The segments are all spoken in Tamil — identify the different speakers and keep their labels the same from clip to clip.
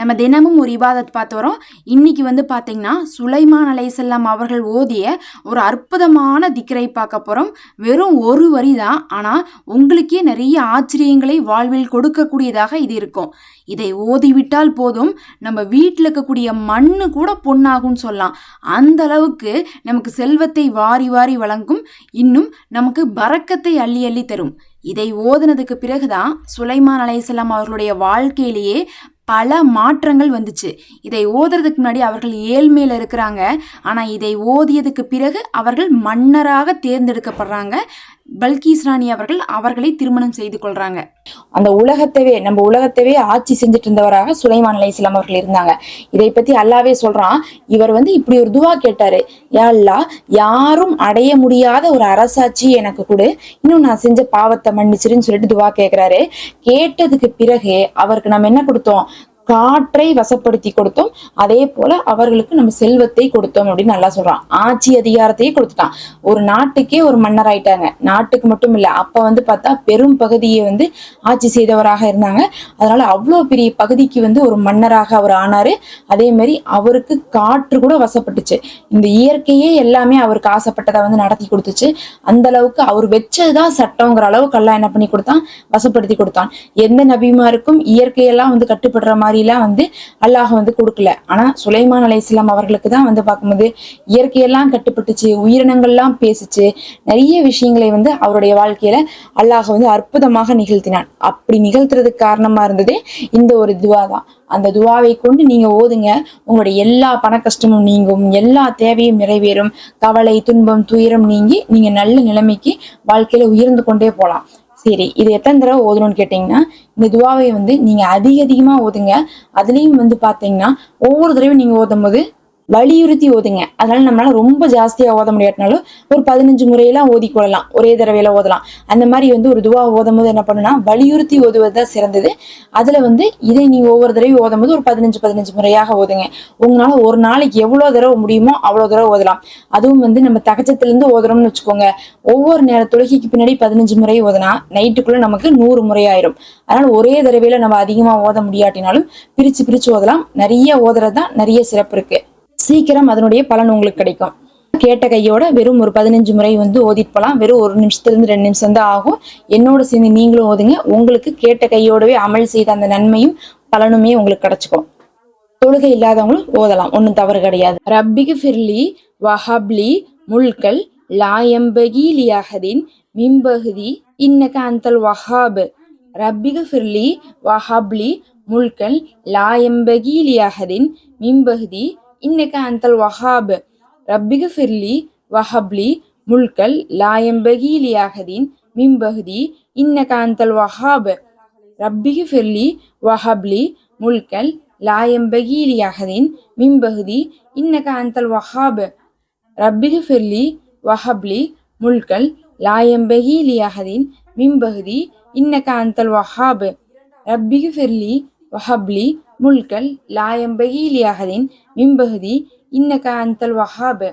Speaker 1: நம்ம தினமும் ஒரு இபாதத் பார்த்து வரோம். இன்னைக்கு வந்து பார்த்தீங்கன்னா சுலைமான் அலைசல்லாம் அவர்கள் ஓதிய ஒரு அற்புதமான திக்கரை பார்க்க போகிறோம் வெறும் ஒரு வரி தான். ஆனால் உங்களுக்கே நிறைய ஆச்சரியங்களை வாழ்வில் கொடுக்கக்கூடியதாக இது இருக்கும். இதை ஓதிவிட்டால் போதும். நம்ம வீட்டில் இருக்கக்கூடிய மண்ணு கூட பொன்னாகும்னு சொல்லலாம். அந்த அளவுக்கு நமக்கு செல்வத்தை வாரி வாரி வழங்கும். இன்னும் நமக்கு பறக்கத்தை அள்ளி அள்ளி தரும். இதை ஓதுனதுக்கு பிறகுதான் சுலைமான் அலைஹிஸ்ஸலாம் அவர்களுடைய வாழ்க்கையிலேயே பல மாற்றங்கள் வந்துச்சு. இதை ஓதுறதுக்கு முன்னாடி அவர்கள் ஏழ்மையில் இருக்கிறாங்க. ஆனால் இதை ஓதியதுக்கு பிறகு அவர்கள் மன்னராக தேர்ந்தெடுக்கப்படுறாங்க. பல்கீஸ் ராணி அவர்கள் அவர்களை திருமணம் செய்து கொள்றாங்க.
Speaker 2: அந்த உலகத்தவே நம்ம உலகத்தவே ஆட்சி செஞ்சுட்டு இருந்தவராக சுலைமான் அலைஹிஸ்ஸலாம் அவர்கள் இருந்தாங்க. இதை பத்தி அல்லாவே சொல்றான் இவர் வந்து இப்படி ஒரு துவா கேட்டாரு. யா அல்லாஹ் யாரும் அடைய முடியாத ஒரு அரசாட்சி எனக்கு கொடு. இன்னும் நான் செஞ்ச பாவத்தை மன்னிச்சிருன்னு சொல்லிட்டு துவா கேக்குறாரு. கேட்டதுக்கு பிறகு அவருக்கு நம்ம என்ன கொடுத்தோம்? காற்றை வசப்படுத்தி கொடுத்தோம். அதே போல அவர்களுக்கு நம்ம செல்வத்தை கொடுத்தோம் அப்படின்னு நல்லா சொல்றான். ஆட்சி அதிகாரத்தையே கொடுத்துட்டான். ஒரு நாட்டுக்கே ஒரு மன்னர் ஆயிட்டாங்க. நாட்டுக்கு மட்டும் இல்ல அப்ப வந்து பார்த்தா பெரும் பகுதியை வந்து ஆட்சி செய்தவராக இருந்தாங்க. அதனால அவ்வளோ பெரிய பகுதிக்கு வந்து ஒரு மன்னராக அவர் ஆனாரு. அதே மாதிரி அவருக்கு காற்று கூட வசப்பட்டுச்சு. இந்த இயற்கையே எல்லாமே அவருக்கு ஆசைப்பட்டதை வந்து நடத்தி கொடுத்துச்சு. அந்த அளவுக்கு அவர் வச்சதுதான் சட்டங்கிற அளவுக்கு எல்லாம் என்ன பண்ணி கொடுத்தான்? வசப்படுத்தி கொடுத்தான். எந்த நபிமாருக்கும் இயற்கையெல்லாம் வந்து கட்டுப்படுற மாதிரி மாதிரிலாம் வந்து அல்லாஹ் வந்து கொடுக்கல. ஆனா சுலைமான் அலைஹிஸ்ஸலாம் அவர்களுக்கு தான் வந்து பார்க்கும்போது இயற்கையெல்லாம் கட்டுப்பட்டுச்சு உயிரினங்கள்லாம் பேசிச்சு நிறைய விஷயங்களை வந்து அவருடைய வாழ்க்கையில அல்லாஹ் வந்து அற்புதமாக நிகழ்த்தினான். அப்படி நிகழ்த்துறதுக்கு காரணமா இருந்ததே இந்த ஒரு துவா தான். அந்த துவாவை கொண்டு நீங்க ஓதுங்க. உங்களுடைய எல்லா பண கஷ்டமும் நீங்கும் எல்லா தேவையும் நிறைவேறும் கவலை துன்பம் துயரம் நீங்கி நீங்க நல்ல நிலைமைக்கு வாழ்க்கையில உயர்ந்து கொண்டே போகலாம் சரி இது எத்தனை தடவை ஓதணும்னு கேட்டிங்கன்னா இந்த துவாவை வந்து நீங்க அதிக அதிகமா ஓதுங்க. அதுலயும் வந்து பாத்தீங்கன்னா ஒவ்வொரு தடவையும் நீங்க ஓதும் போது வலியுறுத்தி ஓதுங்க. அதனால நம்மளால ரொம்ப ஜாஸ்தியா ஓத முடியாட்டினாலும் ஒரு பதினஞ்சு முறையெல்லாம் ஓதிக்கொள்ளலாம். ஒரே தடவையில ஓதலாம். அந்த மாதிரி வந்து ஒரு துவா ஓதும் போது என்ன பண்ணுன்னா வலியுறுத்தி ஓதுவது தான் சிறந்தது. அதுல வந்து இதை நீ ஒவ்வொரு தடவையும் ஓதும் போது ஒரு பதினஞ்சு பதினஞ்சு முறையாக ஓதுங்க. உங்களால ஒரு நாளைக்கு எவ்வளவு தடவை முடியுமோ அவ்வளவு தடவை ஓதலாம். அதுவும் வந்து நம்ம தகச்சத்துலேருந்து ஓதுறோம்னு வச்சுக்கோங்க. ஒவ்வொரு நேர தொழுகைக்கு பின்னாடி பதினஞ்சு முறை ஓதுனா நைட்டுக்குள்ள நமக்கு நூறு முறை ஆயிரும். அதனால ஒரே தடவையில நம்ம அதிகமா ஓத முடியாட்டினாலும் பிரிச்சு பிரிச்சு ஓதலாம். நிறைய ஓதுறது தான் நிறைய சிறப்பு இருக்கு. சீக்கிரம் அதனுடைய பலன் உங்களுக்கு கிடைக்கும். கேட்ட கையோட வெறும் ஒரு பதினஞ்சு முறை வந்து ஓதிட்டு போகலாம் வெறும் ஒரு நிமிஷத்துல இருந்து ரெண்டு நிமிஷம் தான் ஆகும். என்னோட சேர்ந்து நீங்களும் ஓதுங்க. உங்களுக்கு கேட்ட கையோடவே அமல் செய்த அந்த நன்மையும் பலனுமே உங்களுக்கு கிடைச்சிக்கும். தொழுகை இல்லாதவங்களும் ஓதலாம். ஒன்றும் தவறு கிடையாது. ரப்பிகு ஃபிர்லி வஹப்லி முல்கல் லாயம்பகி லியாஹதின் மிம்பகுதி இன்னக அந்தல் வஹாப். ரப்பிகு ஃபிர்லி வஹப்லி முல்கல் லாயம்பகி லியாஹதின் மிம்பகுதி இன்னக அந்தல் வஹாப். ரப்பிக ஃபிர்லி வஹப்லி முல்கல் லாயம்பகி லியாஹதின் மிம்பகுதி இன்னக அந்தல் வஹாப். ரப்பிக ஃபிர்லி வஹப்லி முல்கல் லாயம்பகி லியாஹதின் மிம்பகுதி இன்னக அந்தல் வஹாப். ரப்பிக ஃபிர்லி வஹப்லி முல்கல் லாயம்பகி லியாஹதின் மிம்பகுதி இன்னக அந்தல் வஹாப். ரப்பிக ஃபிர்லி வஹப்லி முல்கல் லாயம்பகி லியாஹதின் மிம்பகுதி இன்னக அந்தல் வஹாப்.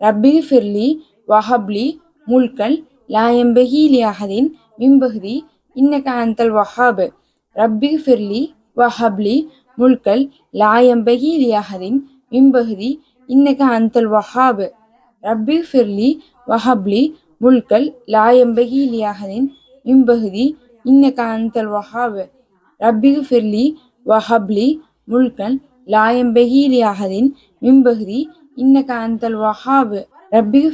Speaker 2: ரப்பிகு ஃபிர்லி வஹப்லி முல்கல் லாயம்பகி லியாஹதின் மிம்பகுதி இன்னக அந்தல் வஹாப். ரப்பிகு ஃபிர்லி வஹப்லி முல்கல் லாயம்பகி லியாஹதின் மிம்பகுதி இன்னக அந்தல் வஹாப். ரப்பிகு ஃபிர்லி வஹப்லி முல்கல் லாயம்பகி லியாஹதின் மிம்பகுதி இன்னக அந்தல் வஹாப். ரப்பிகு ஃபிர்லி வஹப்லி முல்கன் லாயம்பகி லியாஹதின் மிம்பகுதி இன்னக அந்தல் வஹாபு. ரப்பிகு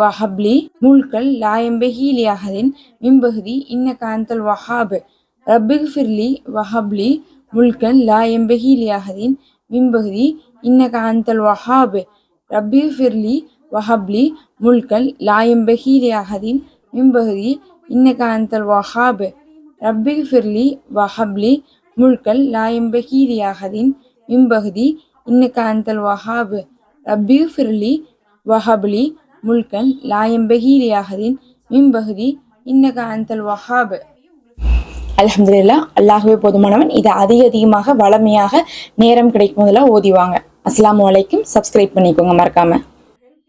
Speaker 2: வஹப்லி முல்கல் லாயம்பகி லியாஹதின் மிம்பகுதி இன்னக அந்தல் வஹாபு. ரப்பிகு வஹப்லி முல்கன் லாயம்பகி லியாஹதின் மிம்பகுதி இன்னக அந்தல் வஹாபு. ரப்பிகு வஹப்லி முல்கல் லாயம்பகி லியாஹதின் மிம்பகுதி இன்னக அந்தல் வஹாபு. ரப்பிகு வஹப்லி முழுக்கல் லாயம்பகி லியாஹதின் இம்பகுதி இன்னக அந்தல் வஹாபு. ரப்பிகு ஃபிர்லி வஹப்லி முல்கன் லாயம்பகி லியாஹதின் மிம்பகுதி இன்னக அந்தல் வஹாப். அல்ஹம்துலில்லாஹ் அல்லாஹ்வே போதுமானவன் இதை அதிக அதிகமாக வளமையாக நேரம் கிடைக்கும் போதெல்லாம் ஓதிவாங்க. அஸ்லாம் வலைக்கும் சப்ஸ்கிரைப் பண்ணிக்கோங்க மறக்காம.